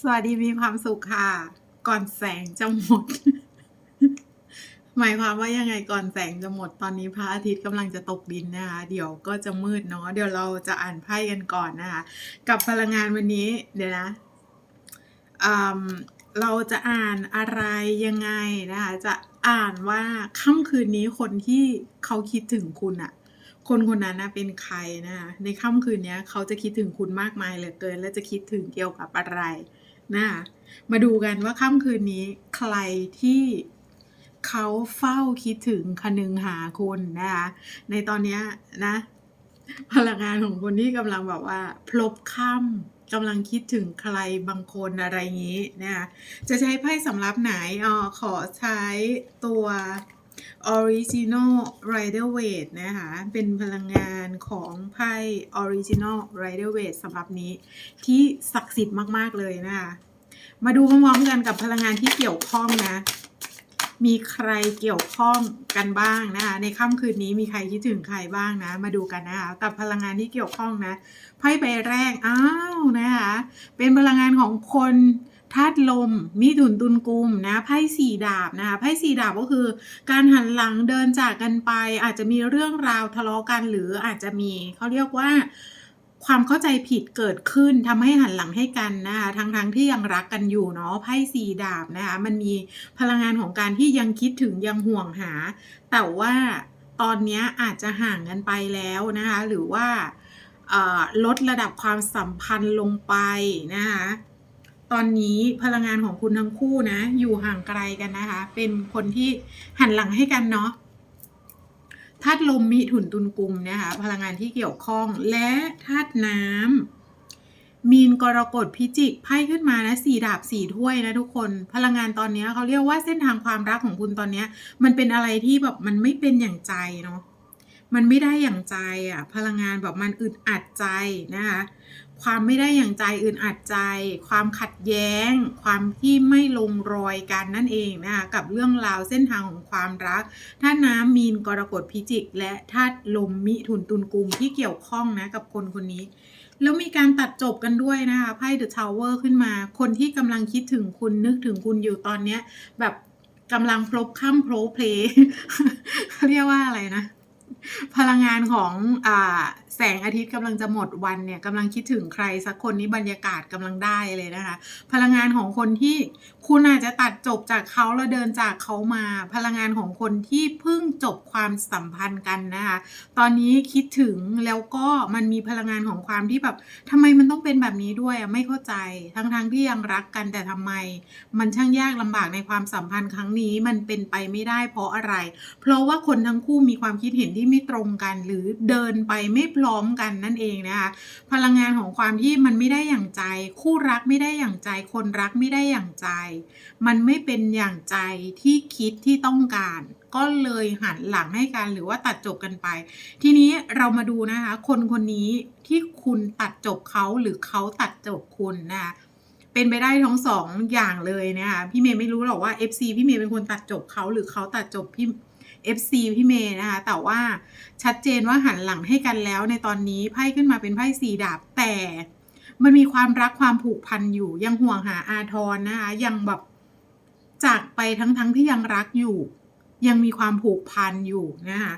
สวัสดีมีความสุขค่ะ ก่อนแสงจะหมด หมายความว่ายังไงก่อนแสงจะหมดตอนนี้พระอาทิตย์กำลังจะตกดินนะคะ เดี๋ยวก็จะมืดเนาะเดี๋ยวเราจะอ่านไพ่กันก่อนนะคะ กับพลังงานวันนี้ เดี๋ยวนะอืมเราจะอ่านอะไรยังไงนะคะ จะอ่านว่าค่ำคืนนี้คนที่เขาคิดถึงคุณอะคนคนนั้นนะเป็นใครนะคะในค่ำคืนนี้เขาจะคิดถึงคุณมากมายเหลือเกิน และจะคิดถึงเกี่ยวกับอะไร นะคะมาดูกันว่าค่ำคืนนี้ใครที่เขาเฝ้าคิดถึงคนึงหาคุณนะคะในตอนนี้นะ พลังงานของคนที่กำลังแบบว่า พลบค่ำกำลังคิดถึงใครบางคนอะไรอย่างนี้นะคะจะใช้ไพ่สำรับไหนอ๋อขอใช้ตัว Original Rider Waite นะคะ เป็นพลังงานของไพ่ Original Rider Waite สำหรับนี้ที่ศักดิ์สิทธิ์มาก ๆ เลยนะคะ มาดูพร้อมๆกันกับพลังงานที่เกี่ยวข้องนะ มีใครเกี่ยวข้องกันบ้างนะคะ ในค่ำคืนนี้มีใครคิดถึงใครบ้างนะ มาดูกันนะคะ กับพลังงานที่เกี่ยวข้องนะ ไพ่ใบแรก อ้าวนะคะ เป็นพลังงานของคน ธาตุลมมีถุนตุนกุมนะไพ่สี่ดาบนะคะไพ่สี่ดาบก็คือ การหันหลังเดินจากกันไป อาจจะมีเรื่องราวทะเลาะกันหรืออาจจะมีเขาเรียกว่าความเข้าใจผิดเกิดขึ้นทำให้หันหลังให้กันนะคะทั้งๆทที่ยังรักกันอยู่เนาะไพ่สี่ดาบนะคะมันมีพลังงานของการที่ยังคิดถึงยังห่วงหา แต่ว่าตอนนี้อาจจะห่างกันไปแล้วนะคะหรือว่าลดระดับความสัมพันธ์ลงไปนะคะ ตอนนี้พลังงานของคุณทั้งคู่นะ อยู่ห่างไกลกันนะคะ เป็นคนที่หันหลังให้กันเนาะธาตุลมมิถุนตุลกุมนะคะ พลังงานที่เกี่ยวข้องและธาตุน้ำมีนกรกฎพิจิกไพ่ขึ้นมานะสี่ดาบสี่ถ้วยนะทุกคน พลังงานตอนนี้เขาเรียกว่าเส้นทางความรักของคุณตอนนี้มันเป็นอะไรที่แบบมันไม่เป็นอย่างใจเนาะมันไม่ได้อย่างใจอะ พลังงานแบบมันอึดอัดใจนะคะ ความไม่ได้อย่างใจอึดอัดใจ ความขัดแย้ง ความที่ไม่ลงรอยกันนั่นเองนะคะกับเรื่องราวเส้นทางของความรักธาตุน้ำมีนกรกฎพิจิก และธาตุลมมิถุนตุลกุมที่เกี่ยวข้องนะกับคนคนนี้แล้วมีการตัดจบกันด้วยนะคะไพ่เดอะทาวเวอร์ขึ้นมา คนที่กำลังคิดถึงคุณนึกถึงคุณอยู่ตอนเนี้ย แบบกำลังพลบข้ามโพลเพลเรียกว่าอะไรนะ พลังงานของอ่า แสงอาทิตย์กำลังจะหมดวันเนี่ยกำลังคิดถึงใครสักคนนี้บรรยากาศกำลังได้เลยนะคะ พลังงานของคนที่คุณอาจจะตัดจบจากเขาแล้วเดินจากเขามา พลังงานของคนที่เพิ่งจบความสัมพันธ์กันนะคะ ตอนนี้คิดถึงแล้วก็มันมีพลังงานของความที่แบบทำไมมันต้องเป็นแบบนี้ด้วยอะไม่เข้าใจ ทั้งๆทที่ยังรักกันแต่ทำไม มันช่างยากลำบากในความสัมพันธ์ครั้งนี้มันเป็นไปไม่ได้เพราะอะไร เพราะว่าคนทั้งคู่มีความคิดเห็นที่ไม่ตรงกัน หรือเดินไปไม่ร้อมกันนั่นเองนะคะพลังงานของความที่มันไม่ได้อย่างใจ คู่รักไม่ได้อย่างใจ คนรักไม่ได้อย่างใจ มันไม่เป็นอย่างใจที่คิดที่ต้องการ ก็เลยหันหลังให้กันหรือว่าตัดจบกันไป ทีนี้เรามาดูนะคะ คนคนนี้ที่คุณตัดจบเขาหรือเขาตัดจบคุณนะคะเป็นไปได้ทั้งสองอย่างเลยนะคะพี่เมย์ไม่รู้หรอกว่า FC พี่เมย์เป็นคนตัดจบเขาหรือเขาตัดจบพี่ FC พี่เมย์นะคะ แต่ว่าชัดเจนว่าหันหลังให้กันแล้ว ในตอนนี้ไพ่ขึ้นมาเป็นไพ่สีดาบแต่มันมีความรักความผูกพันอยู่ ยังห่วงหาอาทรนะคะ ยังแบบจากไปทั้งๆทที่ยังรักอยู่ ยังมีความผูกพันอยู่นะคะ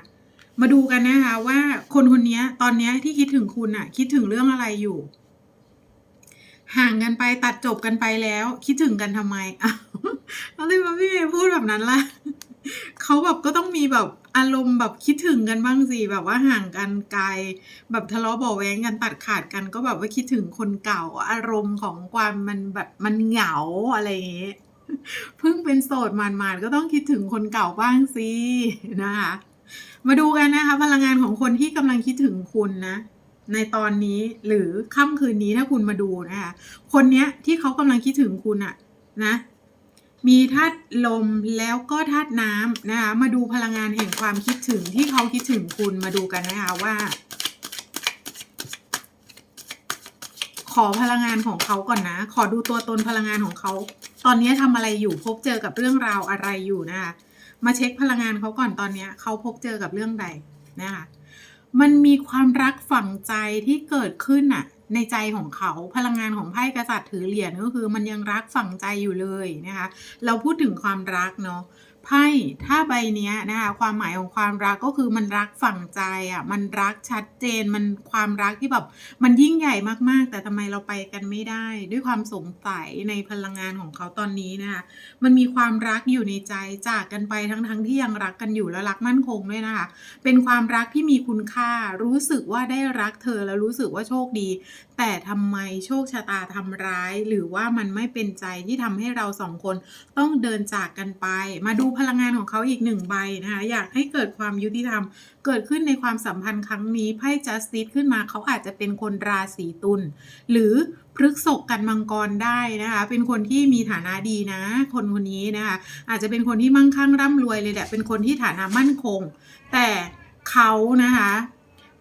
มาดูกันนะคะว่าคนคนนี้ตอนนี้ที่คิดถึงคุณอะคิดถึงเรื่องอะไรอยู่ ห่างกันไปตัดจบกันไปแล้ว คิดถึงกันทำไมอ้าวอะไรมาพี่เมย์พูดแบบนั้นล่ะ เขาแบบก็ต้องมีแบบอารมณ์แบบคิดถึงกันบ้างสิแบบว่าห่างกันไกล แบบทะเลาะเบาะแว้งกันตัดขาดกันก็แบบว่าคิดถึงคนเก่า อารมณ์ของความมันแบบมันเหงาอะไรอย่างเงี้ยเพิ่งเป็นโสดหมาดๆก็ต้องคิดถึงคนเก่าบ้างสินะคะมาดูกันนะคะ พลังงานของคนที่กำลังคิดถึงคุณนะ ในตอนนี้หรือค่ำคืนนี้ถ้าคุณมาดูนะคะคนเนี้ยที่เขากำลังคิดถึงคุณอะนะ มีธาตุลมแล้วก็ธาตุน้ำนะคะ มาดูพลังงานแห่งความคิดถึงที่เขาคิดถึงคุณมาดูกันนะคะว่า ขอพลังงานของเขาก่อนนะ ขอดูตัวตนพลังงานของเขา ตอนนี้ทำอะไรอยู่พบเจอกับเรื่องราวอะไรอยู่นะคะมาเช็คพลังงานเขาก่อนตอนนี้เขาพบเจอกับเรื่องใดนะคะมันมีความรักฝังใจที่เกิดขึ้นน่ะ ในใจของเขาพลังงานของไพ่กษัตริย์ถือเหรียญก็คือมันยังรักฝังใจอยู่เลยนะคะ เราพูดถึงความรักเนาะ ไพ่ถ้าใบเนี้ยนะคะความหมายของความรักก็คือมันรักฝังใจอะ่ะมันรักชัดเจนมันความรักที่แบบมันยิ่งใหญ่มากๆ แต่ทำไมเราไปกันไม่ได้ ด้วยความสงสัยในพลังงานของเขาตอนนี้นะคะมันมีความรักอยู่ในใจจากกันไปทั้งๆที่ยังรักกันอยู่และรักมั่นคงด้วยนะคะเป็นความรักที่มีคุณค่ารู้สึกว่าได้รักเธอแล้วรู้สึกว่าโชคดี แต่ทำไมโชคชะตาทำร้าย หรือว่ามันไม่เป็นใจที่ทำให้เราสองคนต้องเดินจากกันไปมาดูพลังงานของเขาอีกหนึ่งใบนะคะอยากให้เกิดความยุติธรรม เกิดขึ้นในความสัมพันธ์ครั้งนี้ไพ่ justice ขึ้นมาเขาอาจจะเป็นคนราศีตุลหรือพฤกษกกันมังกรได้นะคะ เป็นคนที่มีฐานะดีนะ คนคนนี้นะคะ อาจจะเป็นคนที่มั่งคั่งร่ำรวยเลยแหละ เป็นคนที่ฐานะมั่นคง แต่เขานะคะ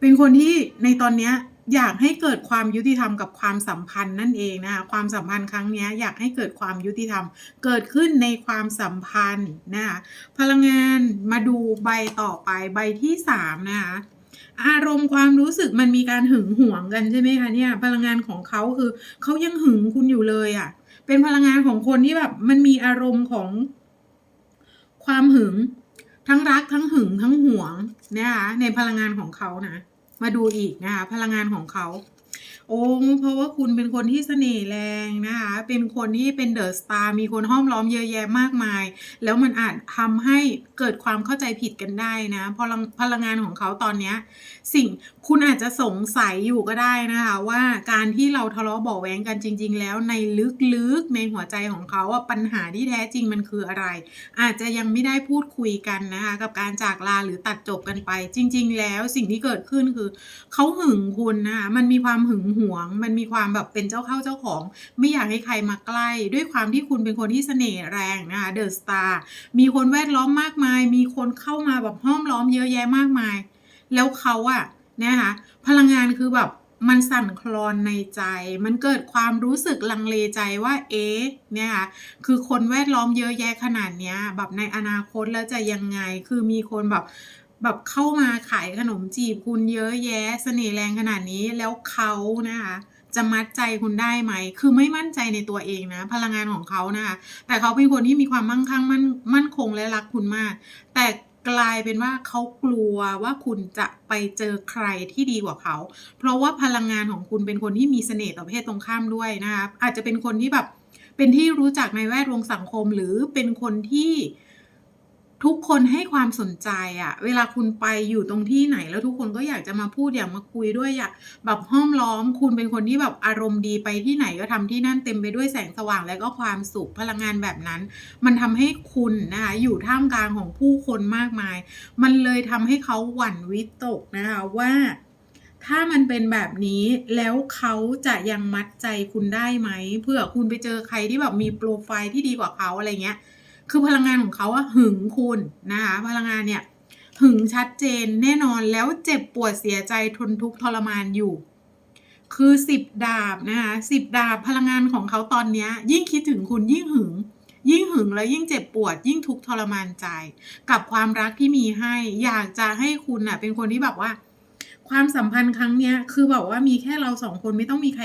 เป็นคนที่ในตอนเนี้ย อยากให้เกิดความยุติธรรมกับความสัมพันธ์นั่นเองนะคะความสัมพันธ์ครั้งนี้อยากให้เกิดความยุติธรรม เกิดขึ้นในความสัมพันธ์นะคะพลังงานมาดูใบต่อไปใบที่สามนะคะอารมณ์ความรู้สึกมันมีการหึงหวงกันใช่ไหมคะเนี่ยพลังงานของเขาคือเขายังหึงคุณอยู่เลยอะ่ะเป็นพลังงานของคนที่แบบมันมีอารมณ์ของความหึง ทั้งรักทั้งหึงทั้งหวงนะคะในพลังงานของเขานะ มาดูอีกนะคะพลังงานของเขา อ้เพราะว่าคุณเป็นคนที่เสน่ห์แรงนะคะ เป็นคนที่เป็นเดอะสตาร์มีคนห้อมล้อมเยอะแยะมากมาย แล้วมันอาจทำให้เกิดความเข้าใจผิดกันได้นะพลังพลังงานของเขาตอนเนี้ยสิ่งคุณอาจจะสงสัยอยู่ก็ได้นะคะ ว่าการที่เราทะเลาะเบาะแว้งกันจริง ๆ แล้วในลึกๆในหัวใจของเขาอะปัญหาที่แท้จริงมันคืออะไร อาจจะยังไม่ได้พูดคุยกันนะคะกับการจากลาหรือตัดจบกันไป จริง ๆ แล้วสิ่งที่เกิดขึ้นคือ เขาหึงคุณนะคะมันมีความหึงหวง มันมีความแบบเป็นเจ้าเข้าเจ้าของ ไม่อยากให้ใครมาใกล้ ด้วยความที่คุณเป็นคนที่เสน่ห์แรงนะคะเดอะสตาร์มีคนแวดล้อมมากมาย มีคนเข้ามาแบบห้อมล้อมเยอะแยะมากมาย แล้วเขาอะนะคะพลังงานคือแบบมันสั่นคลอนในใจ มันเกิดความรู้สึกลังเลใจว่า เอ๊ะ เนี่ยค่ะ คือคนแวดล้อมเยอะแยะขนาดเนี้ย แบบในอนาคตแล้วจะยังไง คือมีคนแบบ แบบเข้ามาขายขนมจีบคุณเยอะแยะเสน่ห์แรงขนาดนี้แล้วเขานะคะ จะมัดใจคุณได้ไหม คือไม่มั่นใจในตัวเองนะ พลังงานของเขานะคะ แต่เขาเป็นคนที่มีความมั่งคั่งมั่นมั่นคงและรักคุณมาก แต่กลายเป็นว่าเขากลัวว่าคุณจะไปเจอใครที่ดีกว่าเขา เพราะว่าพลังงานของคุณเป็นคนที่มีเสน่ห์ต่อเพศตรงข้ามด้วยนะคะอาจจะเป็นคนที่แบบเป็นที่รู้จักในแวดวงสังคมหรือเป็นคนที่ ทุกคนให้ความสนใจอะเวลาคุณไปอยู่ตรงที่ไหนแล้วทุกคนก็อยากจะมาพูดอยากมาคุยด้วยอยากแบบห้อมล้อม คุณเป็นคนที่แบบอารมณ์ดีไปที่ไหนก็ทำที่นั่นเต็มไปด้วยแสงสว่างและก็ความสุขพลังงานแบบนั้น มันทำให้คุณนะคะอยู่ท่ามกลางของผู้คนมากมาย มันเลยทำให้เขาหวั่นวิตกนะคะว่าถ้ามันเป็นแบบนี้แล้วเขาจะยังมัดใจคุณได้ไหมเพื่อคุณไปเจอใครที่แบบมีโปรไฟล์ที่ดีกว่าเขาอะไรเงี้ย คือพลังงานของเขาอะหึงคุณนะคะ พลังงานเนี่ยหึงชัดเจนแน่นอนแล้วเจ็บปวดเสียใจทนทุกข์ทรมานอยู่ คือสิบดาบนะคะสิบดาบพลังงานของเขาตอนนี้ยิ่งคิดถึงคุณยิ่งหึง ยิ่งหึงแล้วยิ่งเจ็บปวด ยิ่งทุกข์ทรมานใจ กับความรักที่มีให้ อยากจะให้คุณน่ะเป็นคนที่แบบว่า ความสัมพันธ์ครั้งเนี้ยคือแบบว่ามีแค่เราสองคนไม่ต้องมีใคร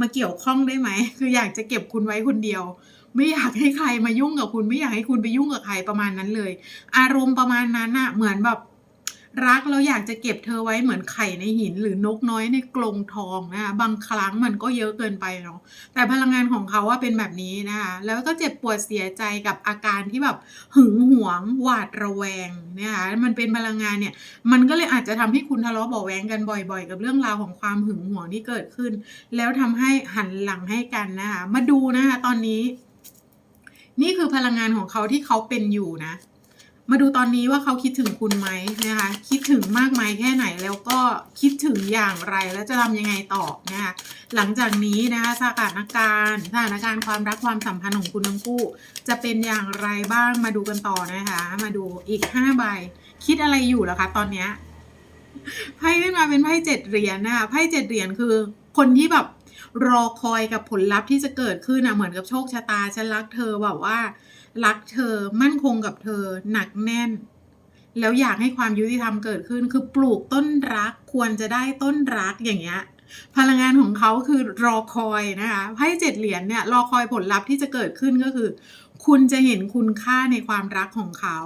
มาเกี่ยวข้องได้ไหมคืออยากจะเก็บคุณไว้คนเดียว ไม่อยากให้ใครมายุ่งกับคุณ ไม่อยากให้คุณไปยุ่งกับใครประมาณนั้นเลย อารมณ์ประมาณนั้นอะเหมือนแบบรักแล้วอยากจะเก็บเธอไว้เหมือนไข่ในหิน หรือนกน้อยในกรงทองนะคะบางครั้งมันก็เยอะเกินไปเนาะแต่พลังงานของเขาว่าเป็นแบบนี้นะคะแล้วก็เจ็บปวดเสียใจกับอาการที่แบบหึงหวงหวาดระแวงนะคะมันเป็นพลังงานเนี่ย มันก็เลยอาจจะทำให้คุณทะเลาะเบาแวงกันบ่อย ๆ กับเรื่องราวของความหึงหวงที่เกิดขึ้น แล้วทำให้หันหลังให้กันนะคะมาดูนะคะตอนนี้ นี่คือพลังงานของเขาที่เขาเป็นอยู่นะ มาดูตอนนี้ว่าเขาคิดถึงคุณไหมนะคะ คิดถึงมากไหมแค่ไหนแล้วก็คิดถึงอย่างไรแล้วจะทำยังไงต่อนะคะหลังจากนี้นะคะสถานการณ์สถานการณ์ความรักความสัมพันธ์ของคุณทั้งคู่ จะเป็นอย่างไรบ้างมาดูกันต่อนะคะ มาดูอีกห้าใบคิดอะไรอยู่ล่ะคะ ตอนเนี้ยไพ่ขึ้นมาเป็นไพ่เจ็ดเหรียญนะคะไพ่เจ็ดเหรียญคือคนที่แบบ รอคอยกับผลลัพธ์ที่จะเกิดขึ้นนะเหมือนกับโชคชะตาฉันรักเธอแบบว่า รักเธอมั่นคงกับเธอหนักแน่น แล้วอยากให้ความยุติธรรมเกิดขึ้น คือปลูกต้นรักควรจะได้ต้นรักอย่างเงี้ยพลังงานของเขาคือรอคอยนะคะไพ่เจ็ดเหรียญเนี่ยรอคอยผลลัพธ์ที่จะเกิดขึ้นก็คือ คุณจะเห็นคุณค่าในความรักของเขา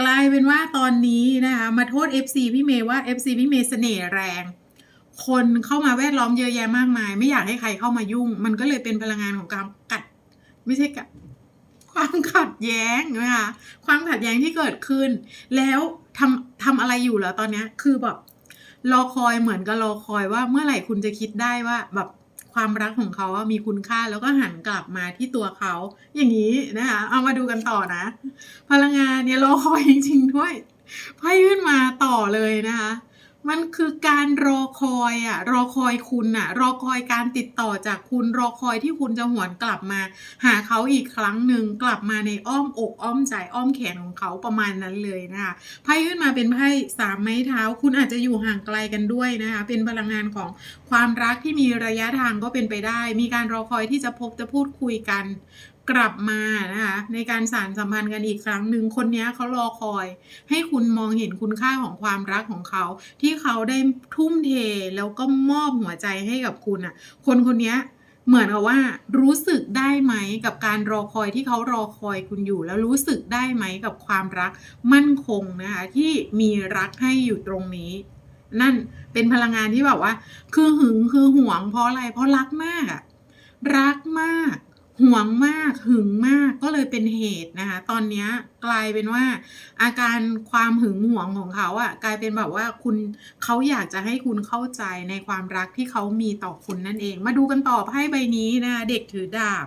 กลายเป็นว่าตอนนี้นะคะมาโทษ FC พี่เมย์ว่า FC พี่เมย์เสน่ห์แรง คนเข้ามาแวดล้อมเยอะแยะมากมาย ไม่อยากให้ใครเข้ามายุ่ง มันก็เลยเป็นพลังงานของการกัด ไม่ใช่กัดความขัดแย้งนะคะความขัดแย้งที่เกิดขึ้น แล้วทำทำอะไรอยู่เหรอตอนนี้คือแบบรอคอยเหมือนกับรอคอยว่าเมื่อไหร่คุณจะคิดได้ว่าแบบความรักของเขาอะมีคุณค่าแล้วก็หันกลับมาที่ตัวเขา อย่างนี้นะคะเอามาดูกันต่อนะ พลังงานเนี่ยรอคอยจริงๆด้วยไพ่ขึ้นมาต่อเลยนะคะ มันคือการรอคอยอะรอคอยคุณอะรอคอยการติดต่อจากคุณรอคอยที่คุณจะหวนกลับมา หาเขาอีกครั้งหนึ่งกลับมาในอ้อมอกอ้อมใจอ้อมแขนของเขาประมาณนั้นเลยนะคะไพ่ขึ้นมาเป็นไพ่สามไม้เท้า คุณอาจจะอยู่ห่างไกลกันด้วยนะคะเป็นพลังงานของความรักที่มีระยะทางก็เป็นไปได้ มีการรอคอยที่จะพบจะพูดคุยกัน กลับมานะคะในการสารสัมพันธ์กันอีกครั้งหนึ่งคนนี้เขารอคอย ให้คุณมองเห็นคุณค่าของความรักของเขา ที่เขาได้ทุ่มเทแล้วก็มอบหัวใจให้กับคุณอะ คนคนนี้เหมือนกับว่ารู้สึกได้ไหมกับการรอคอยที่เขารอคอยคุณอยู่ แล้วรู้สึกได้ไหมกับความรักมั่นคงนะคะที่มีรักให้อยู่ตรงนี้ นั่นเป็นพลังงานที่แบบว่า คือหึงคือห่วงเพราะอะไรเพราะรักมากอะรักมาก ห่วงมากหึงมากก็เลยเป็นเหตุนะคะ ตอนนี้กลายเป็นว่า อาการความหึงหวงของเขาอะกลายเป็นแบบว่าคุณเขาอยากจะให้คุณเข้าใจในความรักที่เขามีต่อคุณนั่นเอง มาดูกันต่อไพ่ใบนี้นะคะเด็กถือดาบ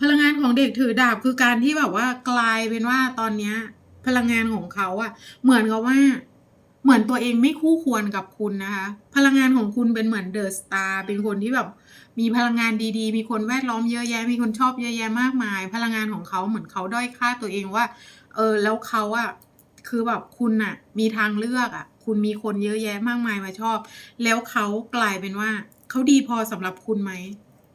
พลังงานของเด็กถือดาบคือการที่แบบว่ากลายเป็นว่าตอนนี้พลังงานของเขาอะ เหมือนกับว่าเหมือนตัวเองไม่คู่ควรกับคุณนะคะ พลังงานของคุณเป็นเหมือนเดอะสตาร์เป็นคนที่แบบ มีพลังงานดีๆ มีคนแวดล้อมเยอะแยะ มีคนชอบเยอะแยะมากมาย พลังงานของเขาเหมือนเขาด้อยค่าตัวเองว่า เออ แล้วเขาอะคือแบบคุณอะมีทางเลือกอะคุณมีคนเยอะแยะมากมายมาชอบ แล้วเขากลายเป็นว่าเขาดีพอสำหรับคุณไหม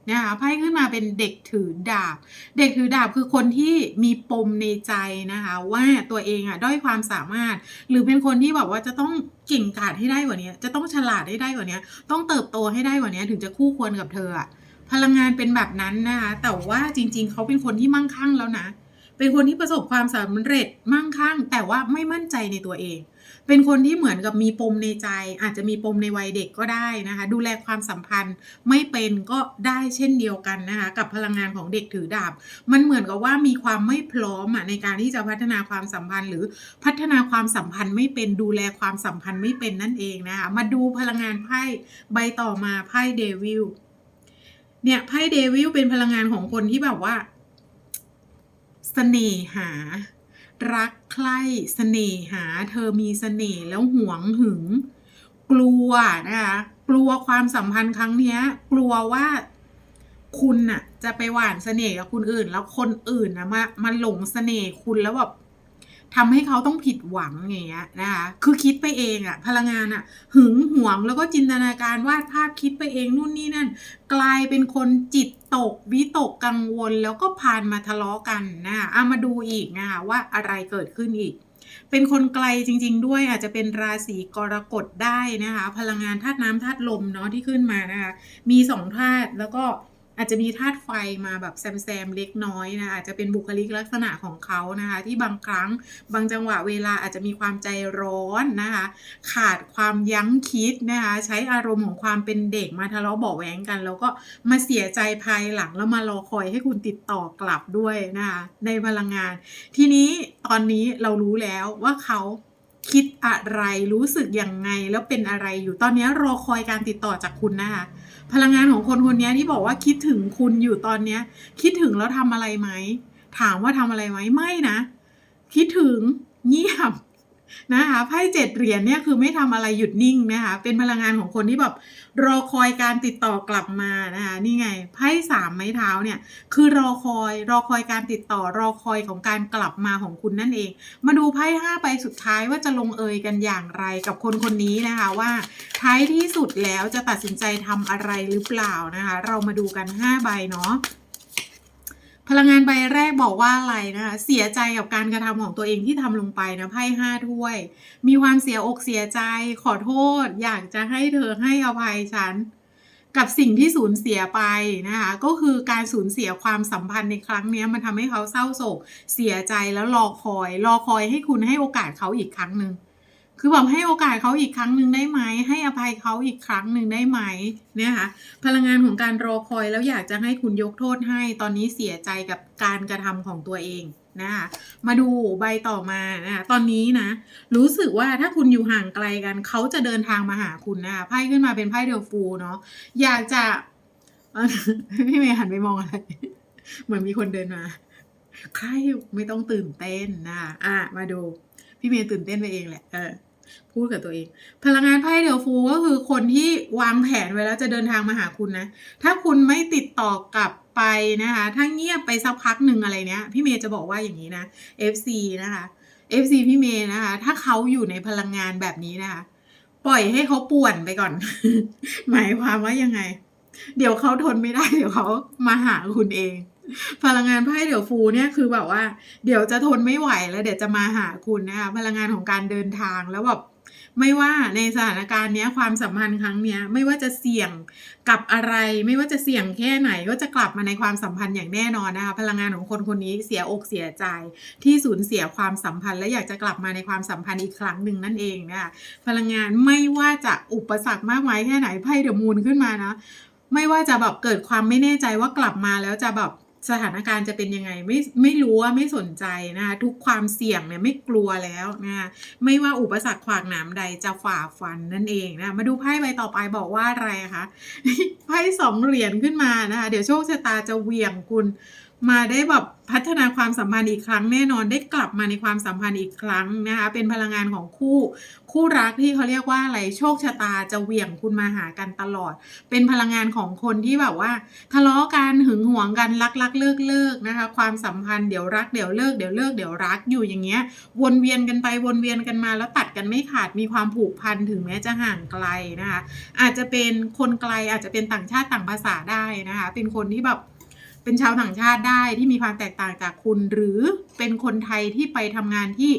นะคะไพ่ขึ้นมาเป็นเด็กถือดาบ เด็กถือดาบคือคนที่มีปมในใจนะคะ ว่าตัวเองอะด้อยความสามารถ หรือเป็นคนที่แบบว่าจะต้องเก่งกาจให้ได้กว่านี้จะต้องฉลาดให้ได้กว่านี้ต้องเติบโตให้ได้กว่านี้ถึงจะคู่ควรกับเธออะพลังงานเป็นแบบนั้นนะคะแต่ว่าจริง ๆ เขาเป็นคนที่มั่งคั่งแล้วนะ เป็นคนที่ประสบความสำเร็จมั่งคั่ง แต่ว่าไม่มั่นใจในตัวเอง เป็นคนที่เหมือนกับมีปมในใจ อาจจะมีปมในวัยเด็กก็ได้นะคะ ดูแลความสัมพันธ์ไม่เป็นก็ได้เช่นเดียวกันนะคะกับพลังงานของเด็กถือดาบ มันเหมือนกับว่ามีความไม่พร้อมอะในการที่จะพัฒนาความสัมพันธ์ หรือพัฒนาความสัมพันธ์ไม่เป็นดูแลความสัมพันธ์ไม่เป็นนั่นเองนะคะมาดูพลังงานไพ่ใบต่อมาไพ่เดวิลเนี่ยไพ่เดวิลเป็นพลังงานของคนที่แบบว่าเสน่หา รักใคร่เสน่หา เธอมีเสน่ห์แล้วหวงหึง กลัวนะคะกลัวความสัมพันธ์ครั้งเนี้ยกลัวว่าคุณน่ะ จะไปหวานเสน่ห์กับคนอื่น แล้วคนอื่นนะมามาหลงเสน่ห์คุณแล้วแบบ ทำให้เขาต้องผิดหวังอย่างเงี้ยนะคะคือคิดไปเองอะพลังงานอะหึงหวงแล้วก็จินตนาการวาดภาพคิดไปเองนู่นนี่นั่น กลายเป็นคนจิตตกวิตกกังวลแล้วก็พานมาทะเลาะกันนะคะเอามาดูอีกนะคะว่าอะไรเกิดขึ้นอีก เป็นคนไกลจริง ๆ ด้วยอาจจะเป็นราศีกรกฎได้นะคะ พลังงานธาตุน้ำธาตุลมเนาะที่ขึ้นมานะคะมีสองธาตุแล้วก็ อาจจะมีธาตุไฟมาแบบแซมๆเล็กน้อยนะคะอาจจะเป็นบุคลิกลักษณะของเขานะคะ ที่บางครั้งบางจังหวะเวลาอาจจะมีความใจร้อนนะคะ ขาดความยั้งคิดนะคะ ใช้อารมณ์ของความเป็นเด็กมาทะเลาะเบาะแว้งกัน แล้วก็มาเสียใจภายหลังแล้วมารอคอยให้คุณติดต่อกลับด้วยนะคะในพลังงาน ทีนี้ตอนนี้เรารู้แล้วว่าเขาคิดอะไรรู้สึกยังไงแล้วเป็นอะไรอยู่ตอนนี้รอคอยการติดต่อจากคุณนะคะ พลังงานของคนคนนี้ที่บอกว่าคิดถึงคุณอยู่ตอนเนี้ย คิดถึงแล้วทำอะไรไหม ถามว่าทำอะไรไหมไม่นะ คิดถึงเงียบ นะคะไพ่เจ็ดเหรียญเนี่ยคือไม่ทำอะไรหยุดนิ่งนะคะ เป็นพลังงานของคนที่แบบรอคอยการติดต่อกลับมานะคะ นี่ไงไพ่สามไม้เท้าเนี่ย คือรอคอยรอคอยการติดต่อรอคอยของการกลับมาของคุณนั่นเอง มาดูไพ่ห้าใบสุดท้ายว่าจะลงเอยกันอย่างไรกับคนคนนี้นะคะว่าท้ายที่สุดแล้วจะตัดสินใจทำอะไรหรือเปล่านะคะ เรามาดูกัน5ใบเนาะ พลังงานใบแรกบอกว่าอะไรนะคะ เสียใจกับการกระทำของตัวเองที่ทำลงไปนะ ไพ่ห้าถ้วย มีความเสียอกเสียใจ ขอโทษ อยากจะให้เธอให้อภัยฉัน กับสิ่งที่สูญเสียไปนะคะ ก็คือการสูญเสียความสัมพันธ์ในครั้งนี้มันทำให้เขาเศร้าโศก เสียใจแล้วรอคอย รอคอยให้คุณให้โอกาสเขาอีกครั้งหนึ่ง คือแบบให้โอกาสเขาอีกครั้งหนึ่งได้ไหม ให้อภัยเขาอีกครั้งหนึ่งได้ไหมเนี่ยค่ะพลังงานของการรอคอยแล้วอยากจะให้คุณยกโทษให้ตอนนี้เสียใจกับการกระทำของตัวเองนะคะมาดูใบต่อมานะคะตอนนี้นะ รู้สึกว่าถ้าคุณอยู่ห่างไกลกันเขาจะเดินทางมาหาคุณนะคะไพ่ขึ้นมาเป็นไพ่เดลฟูเนาะอยากจะพี่เมย์หันไปมองอะไร เหมือนมีคนเดินมาใครไม่ต้องตื่นเต้นนะอะมาดู พี่เมย์ตื่นเต้นไปเองแหละเออพูดกับตัวเอง พลังงานไพ่เดลฟูก็คือคนที่วางแผนไว้แล้วจะเดินทางมาหาคุณนะ ถ้าคุณไม่ติดต่อกลับไปนะคะ ถ้าเงียบไปสักพักหนึ่งอะไรเนี้ย พี่เมย์จะบอกว่าอย่างนี้นะ FC นะคะ FC พี่เมย์นะคะ ถ้าเขาอยู่ในพลังงานแบบนี้นะคะ ปล่อยให้เขาป่วนไปก่อน หมายความว่ายังไง เดี๋ยวเขาทนไม่ได้ เดี๋ยวเขามาหาคุณเอง พลังงานไพ่เดี๋ยวฟูเนี่ยคือแบบว่า เดี๋ยวจะทนไม่ไหวแล้วเดี๋ยวจะมาหาคุณนะคะพลังงานของการเดินทางแล้วแบบไม่ว่าในสถานการณ์เนี้ยความสัมพันธ์ครั้งเนี้ยไม่ว่าจะเสี่ยงกับอะไร ไม่ว่าจะเสี่ยงแค่ไหน ก็จะกลับมาในความสัมพันธ์อย่างแน่นอนนะคะพลังงานของคนคนนี้เสียอกเสียใจ ที่สูญเสียความสัมพันธ์ และอยากจะกลับมาในความสัมพันธ์อีกครั้งหนึ่งนั่นเองนะคะพลังงานไม่ว่าจะอุปสรรคมากมายแค่ไหนไพ่เดอะมูนขึ้นมานะไม่ว่าจะแบบเกิดความไม่แน่ใจว่ากลับมาแล้วจะแบบ สถานการณ์จะเป็นยังไงไม่ไม่รู้ว่าไม่สนใจนะคะทุกความเสี่ยงเนี่ยไม่กลัวแล้วนะคะไม่ว่าอุปสรรคขวากหนามใดจะฝ่าฟันนั่นเองนะมาดูไพ่ใบต่อไปบอกว่าอะไรคะไพ่สองเหรียญขึ้นมานะคะเดี๋ยวโชคชะตาจะเหวี่ยงคุณ มาได้แบบพัฒนาความสัมพันธ์อีกครั้งแน่นอนได้กลับมาในความสัมพันธ์อีกครั้งนะคะเป็นพลังงานของคู่คู่รักที่เขาเรียกว่าอะไรโชคชะตาจะเหวี่ยงคุณมาหากันตลอด เป็นพลังงานของคนที่แบบว่า ทะเลาะกันหึงหวงกันรักรักเลิกเลิกนะคะความสัมพันธ์เดี๋ยวรักเดี๋ยวเลิกเดี๋ยวเลิกเดี๋ยวรักอยู่อย่างเงี้ยวนเวียนกันไปวนเวียนกันมา แล้วตัดกันไม่ขาดมีความผูกพันถึงแม้จะห่างไกลนะคะอาจจะเป็นคนไกลอาจจะเป็นต่างชาติต่างภาษาได้นะคะเป็นคนที่แบบ เป็นชาวต่างชาติได้ที่มีความแตกต่างจากคุณ หรือเป็นคนไทยที่ไปทำงานที่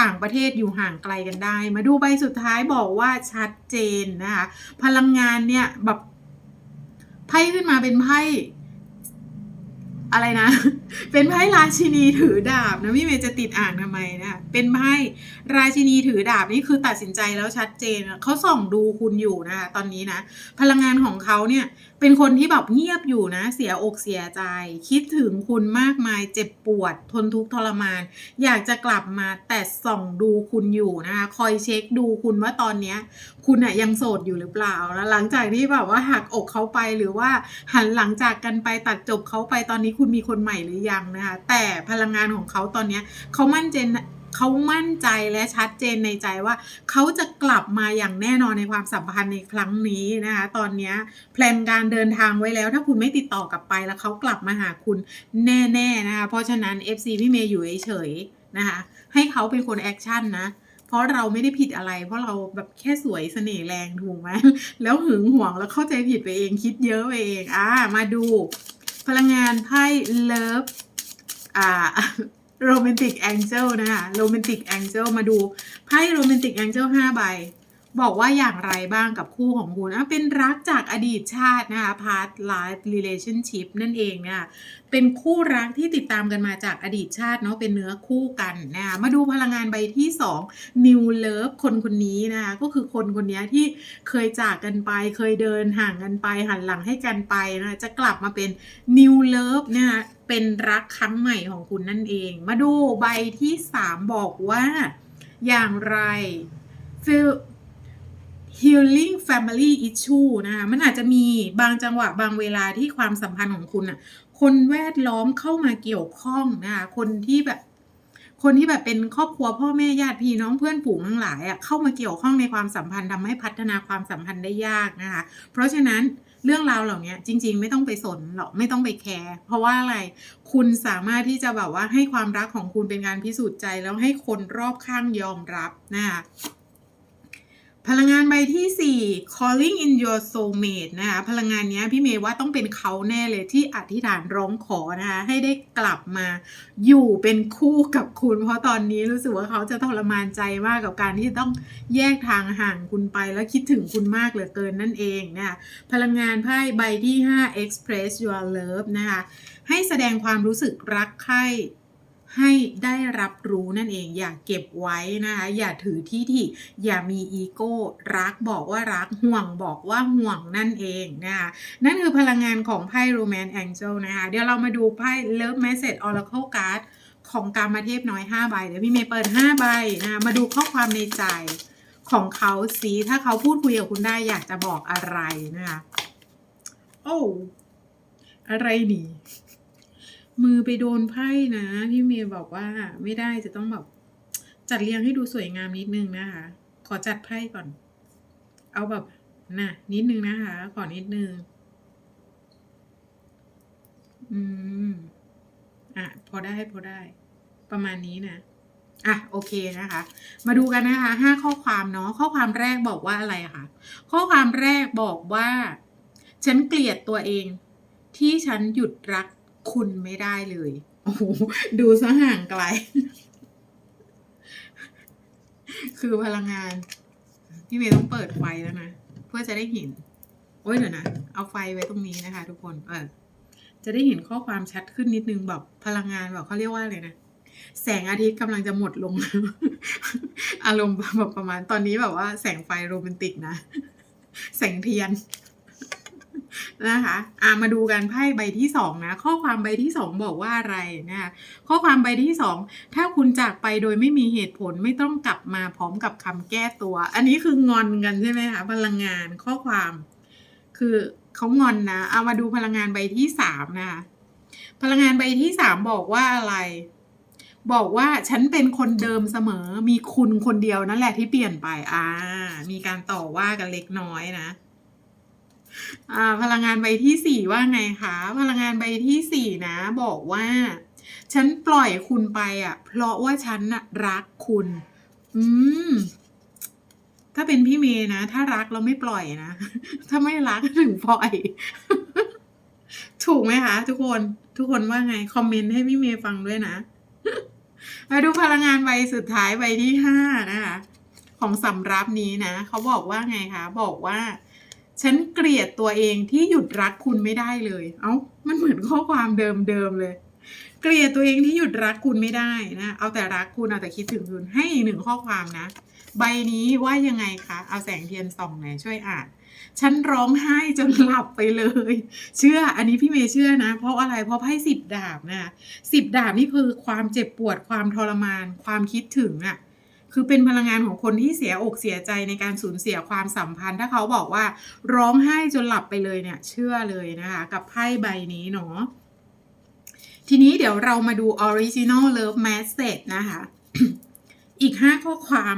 ต่างประเทศอยู่ห่างไกลกันได้ มาดูใบสุดท้ายบอกว่าชัดเจนนะคะพลังงานเนี่ยแบบไพ่ขึ้นมาเป็นไพ่อะไรนะ เป็นไพ่ราชินีถือดาบนะพี่เมย์จะติดอ่านทำไมนะเป็นไพ่ราชินีถือดาบนี่คือตัดสินใจแล้วชัดเจนเขาส่องดูคุณอยู่นะคะตอนนี้นะ พลังงานของเขาเนี่ยเป็นคนที่แบบเงียบอยู่นะ เสียอกเสียใจ คิดถึงคุณมากมายเจ็บปวด ทนทุกข์ทรมาน อยากจะกลับมาแต่ส่องดูคุณอยู่นะคะคอยเช็คดูคุณว่าตอนเนี้ย คุณอะยังโสดอยู่หรือเปล่าแล้วหลังจากที่แบบว่าหักอกเขาไปหรือว่าหันหลังจากกันไปตัดจบเขาไปตอนนี้คุณมีคนใหม่หรือยังนะคะแต่พลังงานของเขาตอนเนี้ยเขามั่นใจ เขามั่นใจและชัดเจนในใจว่าเขาจะกลับมาอย่างแน่นอนในความสัมพันธ์ในครั้งนี้นะคะ ตอนนี้แพลนการเดินทางไว้แล้ว ถ้าคุณไม่ติดต่อกลับไปแล้วเขากลับมาหาคุณแน่ๆนะคะ เพราะฉะนั้น FC พี่เมย์อยู่เฉยๆนะคะ ให้เขาเป็นคนแอคชั่นนะเพราะเราไม่ได้ผิดอะไร เพราะเราแบบแค่สวยเสน่ห์แรงถูกไหมแล้วหึงหวงแล้วเข้าใจผิดไปเองคิดเยอะไปเองอ่ามาดู พลังงานไพ่เลิฟอ่า โรแมนติกแองเจิลนะคะโรแมนติกแองเจิลมาดูไพ่โรแมนติกแองเจิลห้าใบ บอกว่าอย่างไรบ้างกับคู่ของคุณเป็นรักจากอดีตชาตินะคะ past life relationship นั่นเองเนี่ยเป็นคู่รักที่ติดตามกันมาจากอดีตชาติเนาะเป็นเนื้อคู่กันนะคะมาดูพลังงานใบที่ 2 New Love คนคนนี้นะคะก็คือคนคนนี้ที่เคยจากกันไป เคยเดินห่างกันไปหันหลังให้กันไปนะจะกลับมาเป็น New Love นะคะเป็นรักครั้งใหม่ของคุณนั่นเอง มาดูใบที่ 3 บอกว่าอย่างไร feel healing family issue นะคะมันอาจจะมีบางจังหวะบางเวลาที่ความสัมพันธ์ของคุณอะคนแวดล้อมเข้ามาเกี่ยวข้องนะคะคนที่แบบ คนที่แบบเป็นครอบครัวพ่อแม่ญาติพี่น้องเพื่อนฝูงทั้งหลายอะเข้ามาเกี่ยวข้องในความสัมพันธ์ทำให้พัฒนาความสัมพันธ์ได้ยากนะคะ เพราะฉะนั้นเรื่องราวเหล่านี้จริง ๆ ไม่ต้องไปสนหรอกไม่ต้องไปแคร์เพราะว่าอะไรคุณสามารถที่จะแบบว่าให้ความรักของคุณเป็นการพิสูจน์ใจแล้วให้คนรอบข้างยอมรับนะคะ พลังงานใบที่ 4 calling in your soulmate นะคะพลังงานเนี้ยพี่เมย์ว่าต้องเป็นเขาแน่เลยที่อธิษฐานร้องขอนะคะให้ได้กลับมาอยู่เป็นคู่กับคุณ เพราะตอนนี้รู้สึกว่าเขาจะทรมานใจมากกับการที่ต้องแยกทางห่างคุณไปแล้วคิดถึงคุณมากเหลือเกินนั่นเองนะคะพลังงานไพ่ใบที่ 5 express your love นะคะให้แสดงความรู้สึกรักใคร่ ให้ได้รับรู้นั่นเอง อย่าเก็บไว้นะคะอย่าถือที่ที่อย่ามีอีโก้รักบอกว่ารักห่วงบอกว่าห่วงนั่นเองนะคะนั่นคือพลังงานของไพ่ Romance Angel นะคะเดี๋ยวเรามาดูไพ่ Love Message Oracle Card ของกามเทพน้อย 5 ใบเดี๋ยวพี่เมย์เปิด 5 ใบนะคะมาดูข้อความในใจของเขาสิถ้าเขาพูดคุยกับคุณได้อยากจะบอกอะไรนะคะโอ้อะไรนี่ มือไปโดนไพ่นะพี่เมย์บอกว่าไม่ได้จะต้องแบบจัดเรียงให้ดูสวยงามนิดนึงนะคะ ขอจัดไพ่ก่อน เอาแบบน่ะนิดนึงนะคะ ขอนิดนึง อืม อะ พอได้พอได้ ประมาณนี้นะอะโอเคนะคะ มาดูกันนะคะห้าข้อความเนาะข้อความแรกบอกว่าอะไรคะข้อความแรกบอกว่า ฉันเกลียดตัวเอง ที่ฉันหยุดรัก คุณไม่ได้เลย โอ้โห ดูซะห่างไกล คือพลังงาน พี่เมย์ต้องเปิดไฟแล้วนะ เพื่อจะได้เห็น โอ้ยเดี๋ยวนะ เอาไฟไว้ตรงนี้นะคะ ทุกคน เออ จะได้เห็นข้อความชัดขึ้นนิดนึงแบบพลังงานแบบเขาเรียกว่าอะไรนะ แสงอาทิตย์กำลังจะหมดลง อารมณ์แบบประมาณ ตอนนี้แบบว่าแสงไฟโรแมนติกนะ แสงเทียน นะคะอ่ามาดูกันไพ่ใบที่สองนะ ข้อความใบที่สองบอกว่าอะไรนะคะข้อความใบที่สองถ้าคุณจากไปโดยไม่มีเหตุผลไม่ต้องกลับมาพร้อมกับคำแก้ตัว อันนี้คืองอนกันใช่ไหมคะพลังงานข้อความ คือเขางอนนะเอามาดูพลังงานใบที่สามนะคะพลังงานใบที่สามบอกว่าอะไรบอกว่าฉันเป็นคนเดิมเสมอมีคุณคนเดียวนั่นแหละที่เปลี่ยนไป อ่า มีการต่อว่ากันเล็กน้อยนะ พลังงานใบที่สี่ว่าไงคะ พลังงานใบที่สี่นะ บอกว่า ฉันปล่อยคุณไปอะ เพราะว่าฉันน่ะรักคุณ อืมถ้าเป็นพี่เมย์นะ ถ้ารักเราไม่ปล่อยนะ ถ้าไม่รักถึงปล่อย ถูกไหมคะ ทุกคนทุกคนว่าไง คอมเมนต์ให้พี่เมย์ฟังด้วยนะมาดูพลังงานใบสุดท้ายใบที่ห้านะคะ ของสำรับนี้นะ เขาบอกว่าไงคะ บอกว่า ฉันเกลียดตัวเองที่หยุดรักคุณไม่ได้เลย เอา้า มันเหมือนข้อความเดิมๆเลย เกลียดตัวเองที่หยุดรักคุณไม่ได้นะ เอาแต่รักคุณเอาแต่คิดถึงคุณ ให้อีกหนึ่งข้อความนะ ใบนี้ว่ายังไงคะ เอาแสงเทียนส่องหน่อยช่วยอ่าน ฉันร้องไห้จนหลับไปเลย เชื่อ อันนี้พี่เมย์เชื่อนะ เพราะอะไร เพราะไพ่สิบดาบนะสิบดาบนี่คือความเจ็บปวด ความทรมาน ความคิดถึงอะ่ะ คือเป็นพลังงานของคนที่เสียอกเสียใจในการสูญเสียความสัมพันธ์ ถ้าเขาบอกว่าร้องไห้จนหลับไปเลยเนี่ย เชื่อเลยนะคะ กับไพ่ใบนี้เนาะทีนี้เดี๋ยวเรามาดู original love message นะคะ อีกห้าข้อความ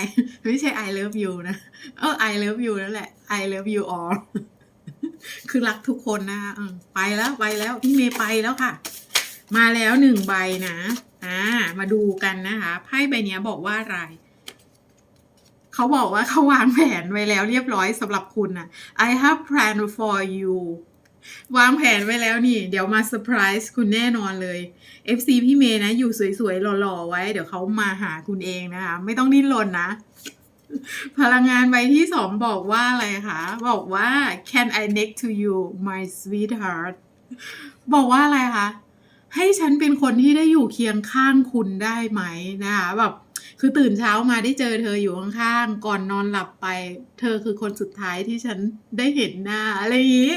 I ไม่ใช่ I love you นะ เออ I love you นั่นแหละ I love you all คือรักทุกคนนะคะไปแล้ว ไปแล้ว พี่เมย์ไปแล้วค่ะ มาแล้วหนึ่งใบนะอ่ามาดูกันนะคะไพ่ใบนี้บอกว่าอะไรเขาบอกว่าเขาวางแผนไว้แล้วเรียบร้อยสำหรับคุณนะ I have plan for you วางแผนไว้แล้วนี่ เดี๋ยวมาเซอร์ไพรส์คุณแน่นอนเลย FC พี่เมย์นะ อยู่สวยๆหล่อๆไว้ เดี๋ยวเขามาหาคุณเองนะคะ ไม่ต้องดิ้นรนนะ พลังงานใบที่สองบอกว่าอะไรคะ บอกว่า can I next to you my sweetheart บอกว่าอะไรคะ ให้ฉันเป็นคนที่ได้อยู่เคียงข้างคุณได้ไหมนะคะแบบคือตื่นเช้ามาได้เจอเธออยู่ข้างๆก่อนนอนหลับไป เธอคือคนสุดท้ายที่ฉันได้เห็นหน้าอะไรอย่างนี้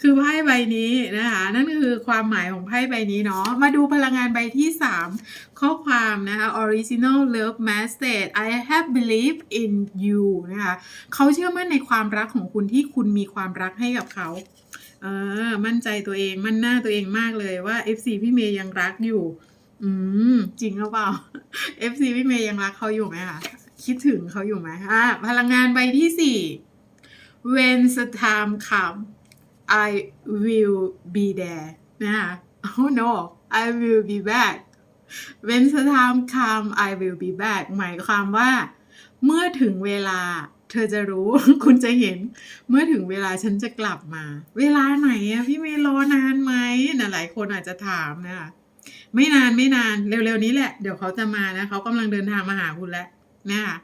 คือไพ่ใบนี้นะคะนั่นคือความหมายของไพ่ใบนี้เนาะมาดูพลังงานใบที่ 3 ข้อความนะคะ original love message I have belief in you นะคะเขาเชื่อมั่นในความรักของคุณที่คุณมีความรักให้กับเขา ออมั่นใจตัวเอง มั่นหน้าตัวเองมากเลยว่า FC พี่เมย์ยังรักอยู่ อืม จริงหรือเปล่า FC พี่เมย์ยังรักเขาอยู่ไหมคะคิดถึงเขาอยู่ไหมอะพลังงานใบที่4 when the time come I will be there นะคะ oh no I will be back when the time come I will be back หมายความว่า เมื่อถึงเวลา เธอจะรู้ คุณจะเห็น เมื่อถึงเวลาฉันจะกลับมา เวลาไหนอะพี่เมย์รอนานไหมนะหลายคนอาจจะถามนะคะไม่นานไม่นานเร็วๆนี้แหละ เดี๋ยวเขาจะมานะเขากำลังเดินทางมาหาคุณแล้วนะคะ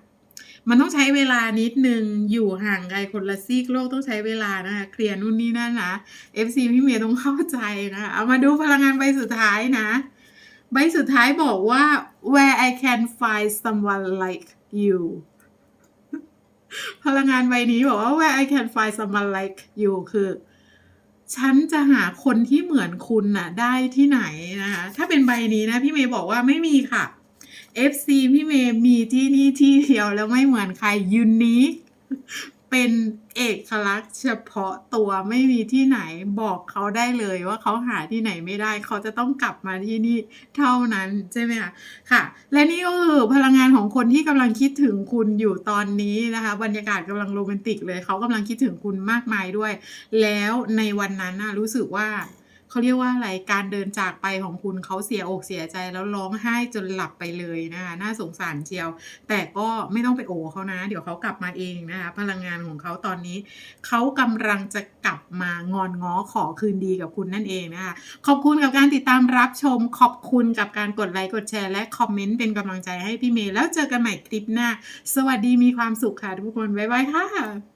มันต้องใช้เวลานิดนึง อยู่ห่างไกลคนละซีกโลกต้องใช้เวลานะคะเคลียร์นู่นนี่นั่นนะ FC พี่เมย์ต้องเข้าใจนะ เอามาดูพลังงานใบสุดท้ายนะ ใบสุดท้ายบอกว่า where I can find someone like you พลังงานใบนี้บอกว่า where I can find someone like you คือ ฉันจะหาคนที่เหมือนคุณน่ะ ได้ที่ไหนนะคะ ถ้าเป็นใบนี้นะ พี่เมย์บอกว่าไม่มีค่ะ FC พี่เมย์มีที่นี่ที่เดียวแล้วไม่เหมือนใคร unique เป็นเอกลักษณ์เฉพาะตัวไม่มีที่ไหนบอกเขาได้เลยว่าเขาหาที่ไหนไม่ได้ เขาจะต้องกลับมาที่นี่เท่านั้นใช่ไหมคะค่ะ และนี่ก็คือพลังงานของคนที่กำลังคิดถึงคุณอยู่ตอนนี้นะคะ บรรยากาศกำลังโรแมนติกเลย เขากำลังคิดถึงคุณมากมายด้วย แล้วในวันนั้นน่ะรู้สึกว่า เขาเรียกว่าอะไรการเดินจากไปของคุณเขาเสียอกเสียใจแล้วร้องไห้จนหลับไปเลยนะคะน่าสงสารเชียว แต่ก็ไม่ต้องไปโอเขานะ เดี๋ยวเขากลับมาเองนะคะพลังงานของเขาตอนนี้เขากำลังจะกลับมางอนง้อขอคืนดีกับคุณนั่นเองนะคะขอบคุณกับการติดตามรับชม ขอบคุณกับการกดไลค์กดแชร์และคอมเมนต์เป็นกำลังใจให้พี่เมย์แล้วเจอกันใหม่คลิปหน้า สวัสดีมีความสุขค่ะทุกคนบ๊ายบายค่ะ